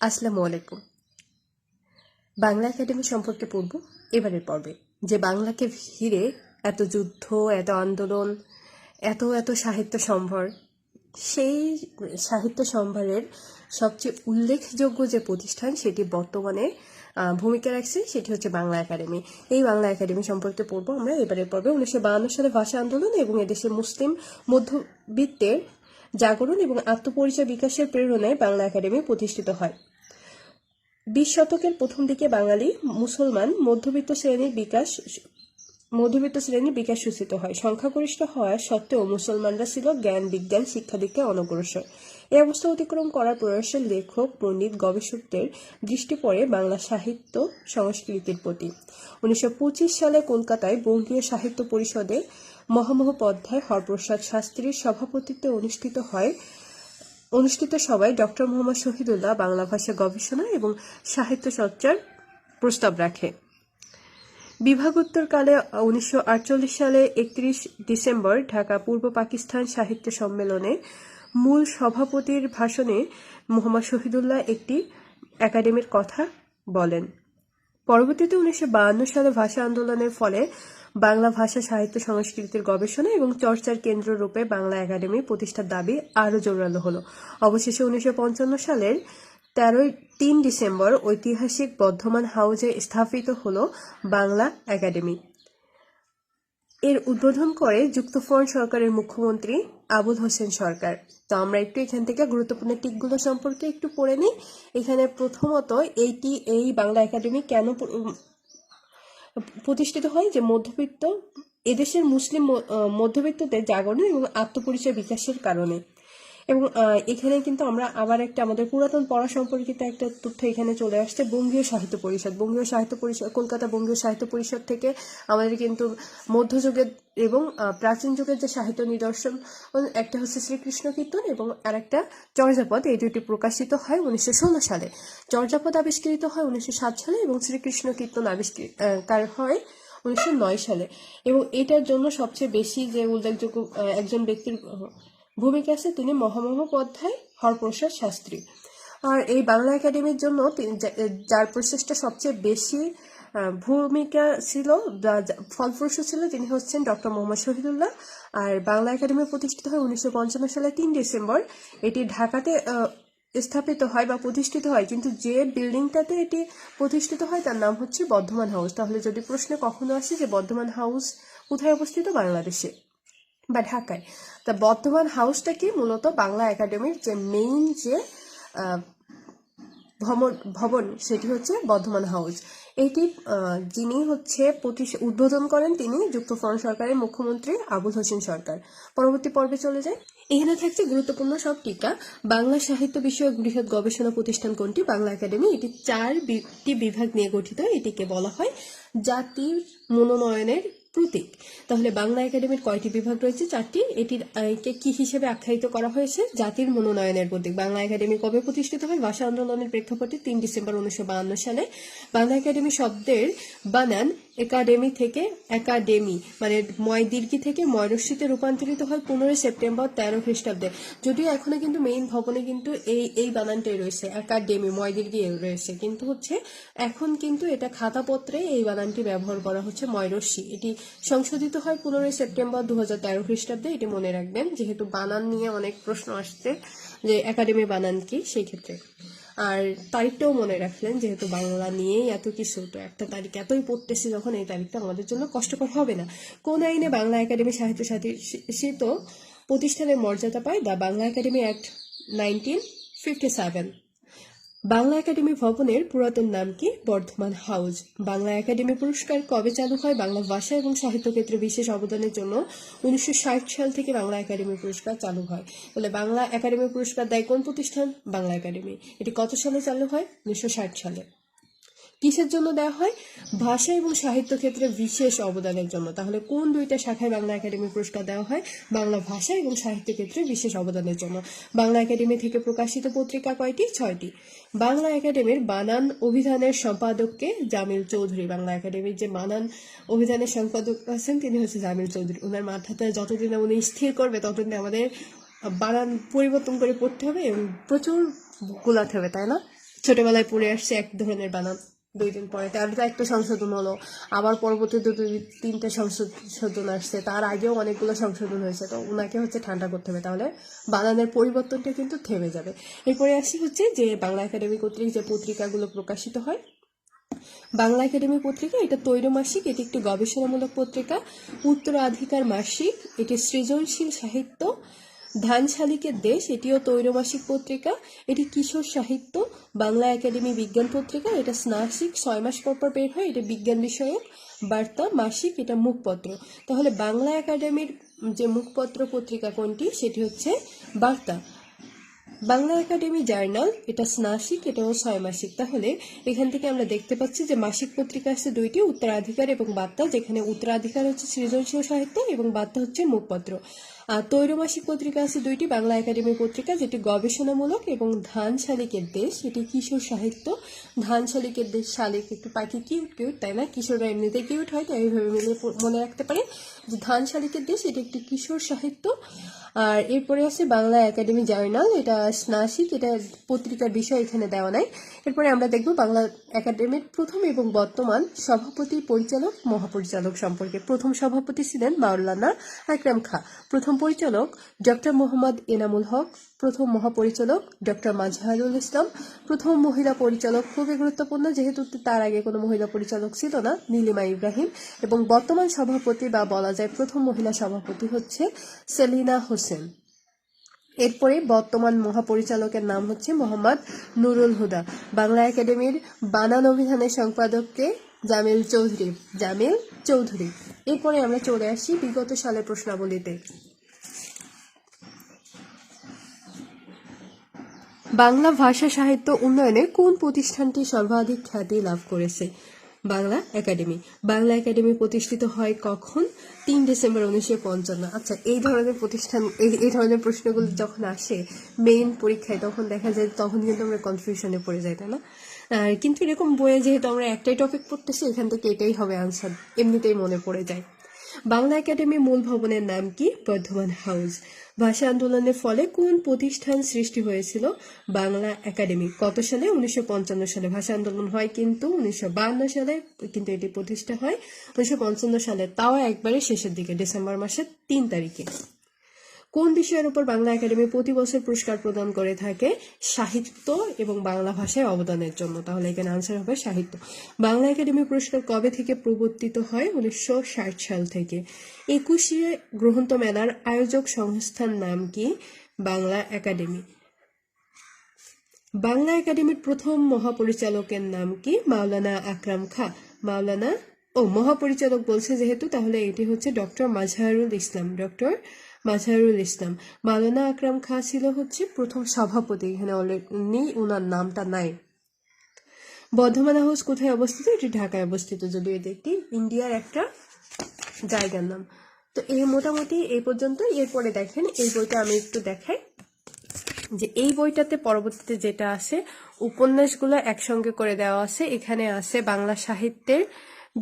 আসসালামু আলাইকুম। বাংলা একাডেমি সম্পর্কে পড়ব এবারের পর্বে, যে বাংলাকে ঘিরে এত যুদ্ধ, এত আন্দোলন, এত এত সাহিত্য সম্ভার, সেই সাহিত্য সম্ভারের সবচেয়ে উল্লেখযোগ্য যে প্রতিষ্ঠান সেটি বর্তমানে ভূমিকা রাখছে, সেটি হচ্ছে বাংলা একাডেমি। এই বাংলা একাডেমি সম্পর্কে পড়ব আমরা এবারের পর্বে। উনিশশো বাহান্ন সালে ভাষা আন্দোলন এবং এদেশের মুসলিম মধ্যবিত্তের জাগরণ এবং আত্মপরিচয় বিকাশের প্রেরণায় বাংলা একাডেমি প্রতিষ্ঠিত হয়। বিশ শতকের প্রথম দিকে বাঙালি মুসলমান মধ্যবিত্ত শ্রেণির বিকাশ মধ্যবিত্ত শ্রেণির বিকাশ সূচিত হয়। সংখ্যাগরিষ্ঠ হওয়া সত্ত্বেও মুসলমানরা ছিল জ্ঞান, বিজ্ঞান শিক্ষা দীক্ষায় অনগ্রসর। এই অবস্থা অতিক্রম করার প্রয়াসের লেখক, পণ্ডিত, গবেষকদের দৃষ্টি পড়ে বাংলা সাহিত্য সংস্কৃতির প্রতি। উনিশশো পঁচিশ সালে কলকাতায় বঙ্গীয় সাহিত্য পরিষদে মহামহোপাধ্যায় হরপ্রসাদ শাস্ত্রীর সভাপতিত্বে অনুষ্ঠিত হয় অনুষ্ঠিত সভায় ডক্টর মোহাম্মদ শহীদুল্লাহ বাংলা ভাষা গবেষণা এবং সাহিত্য চর্চার প্রস্তাব রাখে। বিভাগোত্তরকালে উনিশশো আটচল্লিশ সালে একত্রিশ ডিসেম্বর ঢাকা পূর্ব পাকিস্তান সাহিত্য সম্মেলনে মূল সভাপতির ভাষণে মোহাম্মদ শহীদুল্লাহ একটি একাডেমির কথা বলেন। পরবর্তীতে উনিশশো সালে ভাষা আন্দোলনের ফলে বাংলা ভাষা সাহিত্য সংস্কৃতির গবেষণা এবং চর্চার কেন্দ্র রূপে বাংলা একাডেমি প্রতিষ্ঠার দাবি আরও জোরালো হলো। অবশেষে উনিশশো পঞ্চান্ন সালের তেরোই তিন ডিসেম্বর ঐতিহাসিক বর্ধমান হাউজে স্থাপিত হল বাংলা একাডেমি। এর উদ্বোধন করে যুক্তফ্রন্ট সরকারের মুখ্যমন্ত্রী আবুল হোসেন সরকার। তো আমরা একটু এখান থেকে গুরুত্বপূর্ণ টিকগুলো সম্পর্কে একটু পড়ে নিই। এখানে প্রথমত এইটি এই বাংলা একাডেমি কেন প্রতিষ্ঠিত হয় যে মধ্যবিত্ত এদেশের মুসলিম মধ্যবিত্তদের জাগরণ এবং আত্মপরিচয় বিকাশের কারণে। এবং এখানে কিন্তু আমরা আবার একটা আমাদের পুরাতন পড়া সম্পর্কিত একটা তথ্য এখানে চলে আসছে, বঙ্গীয় সাহিত্য পরিষদ। বঙ্গীয় সাহিত্য পরিষদ, কলকাতা বঙ্গীয় সাহিত্য পরিষদ থেকে আমাদের কিন্তু মধ্যযুগের এবং প্রাচীন যুগের যে সাহিত্য নিদর্শন একটা হচ্ছে শ্রীকৃষ্ণ কীর্তন এবং আরেকটা চর্যাপদ। এই দুটি প্রকাশিত হয় উনিশশো ষোলো সালে। চর্যাপদ আবিষ্কৃত হয় উনিশশো সাত সালে এবং শ্রীকৃষ্ণ কীর্তন আবিষ্কার হয় উনিশশো নয় সালে। এবং এটার জন্য সবচেয়ে বেশি যে উল্লেখযোগ্য একজন ব্যক্তির ভূমিকা আছে তিনি মহামহোপাধ্যায় হরপ্রসাদ শাস্ত্রী। আর এই বাংলা একাডেমির জন্য তিনি যার প্রচেষ্টা সবচেয়ে বেশি ভূমিকা ছিল ফলপ্রসূ ছিল তিনি হচ্ছেন ডক্টর মোহাম্মদ শহীদুল্লাহ। আর বাংলা একাডেমি প্রতিষ্ঠিত হয় উনিশশো পঞ্চান্ন সালে তিন ডিসেম্বর। এটি ঢাকাতে স্থাপিত হয় বা প্রতিষ্ঠিত হয়, কিন্তু যে বিল্ডিংটাতে এটি প্রতিষ্ঠিত হয় তার নাম হচ্ছে বর্ধমান হাউস। তাহলে যদি প্রশ্নে কখনো আসে যে বর্ধমান হাউস কোথায় অবস্থিত? বাংলাদেশে। বা ঢাকায়। তা বর্ধমান হাউসটা কি? মূলত বাংলা একাডেমির যে মেইন যে ভবন ভবন, সেটি হচ্ছে বর্ধমান হাউস এটি যিনি হচ্ছে উদ্বোধন করেন তিনি যুক্তফ্রন্ট সরকারের মুখ্যমন্ত্রী আবুল হোসেন সরকার। পরবর্তী পর্বে চলে যায় এখানে থাকছে গুরুত্বপূর্ণ সব টিকা। বাংলা সাহিত্য বিষয়ক বৃহৎ গবেষণা প্রতিষ্ঠান কোনটি? বাংলা একাডেমি এটি চারটি বিভাগ নিয়ে গঠিত। এটিকে বলা হয় জাতির মনোনয়নের প্রতীক। তাহলে বাংলা একাডেমির কয়টি বিভাগ রয়েছে? চারটি। এটির কি হিসেবে আখ্যায়িত করা হয়েছে? জাতির মনোনয়নের প্রতীক। বাংলা একাডেমি কবে প্রতিষ্ঠিত হয়? ভাষা আন্দোলনের প্রেক্ষাপটে তিন ডিসেম্বর উনিশশো সালে। বাংলা একাডেমি শব্দের বানান একাডেমি থেকে একাডেমি মানে ময় দীর্ঘি থেকে ময়রস্যিতে রূপান্তরিত হয় পনেরোই সেপ্টেম্বর তেরো খ্রিস্টাব্দে। যদিও এখনও কিন্তু মেইন ভবনে কিন্তু এই এই বানানটাই রয়েছে, একাডেমি, ময় দীর্ঘি রয়েছে। কিন্তু হচ্ছে, এখন কিন্তু এটা খাতাপত্রে এই বানানটি ব্যবহার করা হচ্ছে ময়রস্যি এটি সংশোধিত হয় পনেরোই সেপ্টেম্বর দু হাজার তেরো খ্রিস্টাব্দে, এটি মনে রাখবেন, যেহেতু বানান নিয়ে অনেক প্রশ্ন আসছে যে একাডেমি বানান কি সেই ক্ষেত্রে। আর তারিখটাও মনে রাখলেন, যেহেতু বাংলা নিয়েই এত কিছু, তো একটা তারিখ এতই পড়তেছি যখন, এই তারিখটা আমাদের জন্য কষ্টকর হবে না। কোন আইনে বাংলা একাডেমি সাহিত্য সাথিত প্রতিষ্ঠানের মর্যাদা পায়? The Bangla academy act nineteen fifty seven. Bangla academy ভবনের পুরাতন নাম কি? বর্ধমান হাউস বাংলা একাডেমি পুরস্কার কবে চালু হয়? বাংলা ভাষা এবং সাহিত্য ক্ষেত্রে বিশেষ অবদানের জন্য উনিশশো ষাট সাল থেকে বাংলা একাডেমি পুরস্কার চালু হয়। বলে বাংলা একাডেমি পুরস্কার দেয় কোন প্রতিষ্ঠান? বাংলা একাডেমি। এটি কত সালে চালু হয়? উনিশশো ষাট সালে। কিসের জন্য দেওয়া হয়? ভাষা এবং সাহিত্য ক্ষেত্রে বিশেষ অবদানের জন্য। তাহলে কোন দুইটা শাখায় বাংলা একাডেমি পুরস্কার দেওয়া হয়? বাংলা ভাষা এবং সাহিত্য ক্ষেত্রে বিশেষ অবদানের জন্য। বাংলা একাডেমি থেকে প্রকাশিত পত্রিকা কয়টি? ছয়টি। বাংলা একাডেমির বানান অভিধানের সম্পাদককে জামিল চৌধুরী। বাংলা একাডেমির যে বানান অভিধানের সম্পাদক আছেন, তিনি হচ্ছে জামিল চৌধুরী। ওনার মাথাতে যতদিন উনি স্থির করবে, ততদিন আমাদের বানান পরিবর্তন করে পড়তে হবে এবং প্রচুর গোলাতে হবে, তাই না? ছোটবেলায় পড়ে আসছে এক ধরনের বানান। দুই দিন পরে তো একটা সংশোধন হলো। আবার পরবর্তীতে দুই, তিনটা সংশোধন আসছে। তার আগেও অনেকগুলো সংশোধন হয়েছে। তো ওনাকে হচ্ছে ঠান্ডা করতে হবে। তাহলে বানানের পরিবর্তনটা কিন্তু থেমে যাবে। এরপরে আসি হচ্ছে যে বাংলা একাডেমি কর্তৃক যে পত্রিকাগুলো প্রকাশিত হয়, বাংলা একাডেমি পত্রিকা, এটা তৈরমাসিক এটি একটি গবেষণামূলক পত্রিকা। উত্তরাধিকার মাসিক, এটি সৃজনশীল সাহিত্য ধান শালিকের দেশ, এটিও তৈরমাসিক পত্রিকা। এটি কিশোর সাহিত্য, বাংলা একাডেমি বিজ্ঞান পত্রিকা। এটা স্নাসিক ছয় মাস পর পর বের হয়, এটা বিজ্ঞান বিষয়ক। বার্তা, মাসিক, এটা মুখপত্র। তাহলে বাংলা একাডেমির যে মুখপত্র পত্রিকা কোনটি, সেটি হচ্ছে বার্তা। বাংলা একাডেমি জার্নাল, এটা স্নাসিক এটাও ছয় মাসিক। তাহলে এখান থেকে আমরা দেখতে পাচ্ছি যে মাসিক পত্রিকা আছে দুইটি, উত্তরাধিকার এবং বার্তা, যেখানে উত্তরাধিকার হচ্ছে সৃজনশীল সাহিত্য এবং বার্তা হচ্ছে মুখপত্র। তৈরমাসিক পত্রিকা আছে দুইটি, বাংলা একাডেমি পত্রিকা, যেটি গবেষণামূলক এবং ধান শালিকের দেশ, এটি কিশোর সাহিত্য। ধান শালিকের দেশ, শালিক একটু পাখি কিউট কিউট তাই না? কিশোররা এমনিতে কিউট হয়, তাই এইভাবে মিলে মনে রাখতে পারে যে ধান শালিকের দেশ, এটি একটি কিশোর সাহিত্য। আর এরপরে আছে বাংলা একাডেমি জার্নাল, এটা স্নাসিক, এটা পত্রিকার বিষয় এখানে দেওয়া নাই। এরপরে আমরা দেখব বাংলা একাডেমির প্রথম এবং বর্তমান সভাপতি পরিচালক, মহাপরিচালক সম্পর্কে। প্রথম সভাপতি ছিলেন মাওলানা আকরাম খা। প্রথম পরিচালক ডক্টর মোহাম্মদ এনামুল হক, প্রথম মহাপরিচালক ডক্টর মাজহারুল ইসলাম, প্রথম মহিলা পরিচালক খুবই গুরুত্বপূর্ণ, যেহেতু তার আগে কোনো মহিলা পরিচালক ছিল না, নীলিমা ইব্রাহিম, এবং বর্তমান সভাপতি বা বলা যায় প্রথম মহিলা সভাপতি হচ্ছে সেলিনা হোসেন। এরপরে বর্তমান মহাপরিচালকের নাম হচ্ছে মোহাম্মদ নুরুল হুদা। বাংলা একাডেমির বানান অভিধানের সম্পাদককে জামিল চৌধুরী জামিল চৌধুরী। এরপরে আমরা চলে আসি বিগত সালের প্রশ্নাবলীতে। বাংলা ভাষা সাহিত্য উন্নয়নে কোন প্রতিষ্ঠানটি সর্বাধিক খ্যাতি লাভ করেছে? বাংলা একাডেমি। বাংলা একাডেমি প্রতিষ্ঠিত হয় কখন? তিন ডিসেম্বর উনিশশো পঞ্চান্ন। আচ্ছা এই ধরনের প্রতিষ্ঠান, এই ধরনের প্রশ্নগুলো যখন আসে মেইন পরীক্ষায়, তখন দেখা যায় তখন কিন্তু আমরা কনফিউশনে পড়ে যাই, তাই না? কিন্তু এরকম বইয়ে যেহেতু আমরা একটাই টপিক পড়তেছি, এখান থেকে এটাই হবে আনসার এমনিতেই মনে পড়ে যায়। বাংলা একাডেমি মূল ভবনের নাম কি? বর্ধমান হাউস। ভাষা আন্দোলনের ফলে কোন প্রতিষ্ঠান সৃষ্টি হয়েছিল? বাংলা একাডেমি। কত সালে? উনিশশো পঞ্চান্ন সালে ভাষা আন্দোলন হয় কিন্তু উনিশশো সালে কিন্তু এটি প্রতিষ্ঠা হয়। উনিশশো পঞ্চান্ন সালে। তাও একবারে শেষের দিকে, ডিসেম্বর মাসের তিন তারিখে। কোন বিষয়ের উপর বাংলা একাডেমি প্রতি বছর পুরস্কার প্রদান করে থাকে? সাহিত্য এবং বাংলা ভাষায় অবদানের জন্য। তাহলে এখানে আনসার হবে সাহিত্য। বাংলা একাডেমি পুরস্কার কবে থেকে প্রবর্তিত হয়? উনিশশো ষাট সাল থেকে। একুশে গ্রন্থ মেলার আয়োজক সংস্থার নাম কি? বাংলা একাডেমি। বাংলা একাডেমির প্রথম মহাপরিচালকের নাম কি? মাওলানা আকরাম খা। মাওলানা, ও মহাপরিচালক বলছে যেহেতু, তাহলে এটি হচ্ছে ডক্টর মাজহারুল ইসলাম। ডক্টর মাজহারুল ইসলাম। মালানা আকরাম খা ছিল হচ্ছে প্রথম সভাপতি। এখানে অলরেডি ওনার নামটা নাই। বর্ধমান হাউস কোথায় অবস্থিত? এটি ঢাকায় অবস্থিত। যদিও এটি একটি ইন্ডিয়ার একটা জায়গার নাম। তো এই মোটামুটি এই পর্যন্ত। এরপরে দেখেন, এই বইটা আমি একটু দেখাই। যে এই বইটাতে পরবর্তীতে যেটা আছে উপন্যাসগুলো একসঙ্গে করে দেওয়া আছে। এখানে আছে বাংলা সাহিত্যের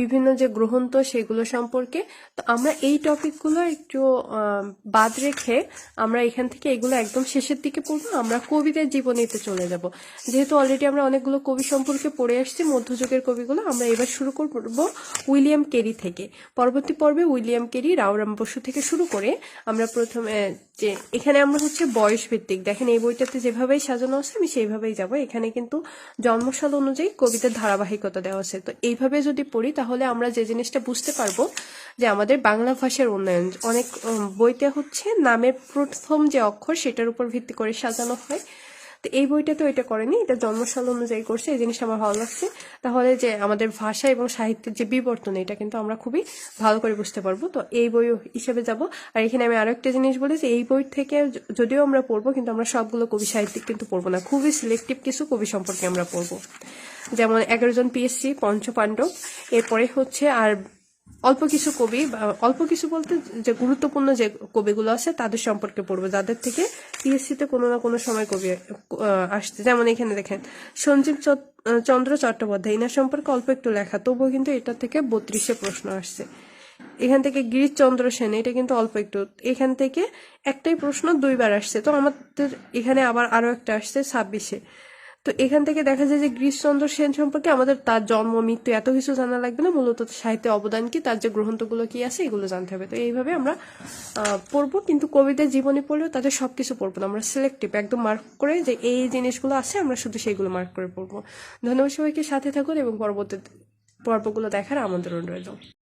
বিভিন্ন যে গ্রন্থ সেগুলো সম্পর্কে, তো আমরা এই টপিকগুলো একটু বাদ রেখে আমরা এখান থেকে এগুলো একদম শেষের দিকে পড়ব, আমরা কবিদের জীবনীতে চলে যাব। যেহেতু অলরেডি আমরা অনেকগুলো কবি সম্পর্কে পড়ে আসছি, মধ্যযুগের কবিগুলো, আমরা এবার শুরু করব উইলিয়াম কেরি থেকে। পরবর্তী পর্বে উইলিয়াম কেরি, রাওরাম বসু থেকে শুরু করে আমরা প্রথমে যে এখানে আমরা হচ্ছে বয়স ভিত্তিক দেখেন এই বইটাতে যেভাবেই সাজানো আছে, আমি সেইভাবেই যাব। এখানে কিন্তু জন্মসাল অনুযায়ী কবিতার ধারাবাহিকতা দেওয়া আছে। তো এইভাবে যদি পড়ি আমরা যে জিনিসটা বুঝতে পারব যে আমাদের বাংলা ভাষার উন্নয়ন, অনেক বইতে হচ্ছে নামের প্রথম যে অক্ষর সেটার উপর ভিত্তি করে সাজানো হয়। তো এই বইটা তো এটা করেনি, এটা জন্মসাল অনুযায়ী করছে, এই জিনিসটা আমার ভালো লাগছে। তাহলে যে আমাদের ভাষা এবং সাহিত্যের যে বিবর্তন, এটা কিন্তু আমরা খুবই ভালো করে বুঝতে পারব। তো এই বই হিসেবে যাব। আর এখানে আমি আরও একটা জিনিস বলি যে, এই বই থেকে যদিও আমরা পড়ব, কিন্তু আমরা সবগুলো কবি সাহিত্যিক কিন্তু পড়ব না। খুবই সিলেক্টিভ কিছু কবি সম্পর্কে আমরা পড়ব। যেমন এগারো জন পিএসসি পঞ্চপাণ্ডব, এরপরে হচ্ছে আর অল্প কিছু কবি অল্প কিছু বলতে যে গুরুত্বপূর্ণ যে কবিগুলো আছে তাদের সম্পর্কে পড়ব। যাদের থেকে পিএসসিতে কোনো না কোনো সময় কবি আসছে যেমন এখানে দেখেন, সঞ্জীব চন্দ্র চট্টোপাধ্যায় এনার সম্পর্কে অল্প একটু লেখা, তবুও কিন্তু এটা থেকে বত্রিশে প্রশ্ন আসছে। এখান থেকে গিরিশচন্দ্র সেন, এটা কিন্তু অল্প একটু, এখান থেকে একটাই প্রশ্ন দুইবার আসছে। তো আমাদের এখানে আবার আরও একটা আসছে ছাব্বিশে। তো এখান থেকে দেখা যায় যে গিরিশচন্দ্র সেন সম্পর্কে আমাদের তার জন্ম, মৃত্যু এত কিছু জানা লাগবে না। মূলত সাহিত্যে অবদান কি, তার যে গ্রন্থগুলো কি আছে, এগুলো জানতে হবে। তো এইভাবে আমরা পড়ব। কিন্তু কবিদের জীবনী পড়লেও তাদের সবকিছু পড়ব না। আমরা সিলেক্টিভ একদম মার্ক করে যে এই জিনিসগুলো আছে, আমরা শুধু সেইগুলো মার্ক করে পড়ব। ধন্যবাদ সবাইকে। সাথে থাকুন এবং পরবর্তী পর্বগুলো দেখার আমন্ত্রণ রইল।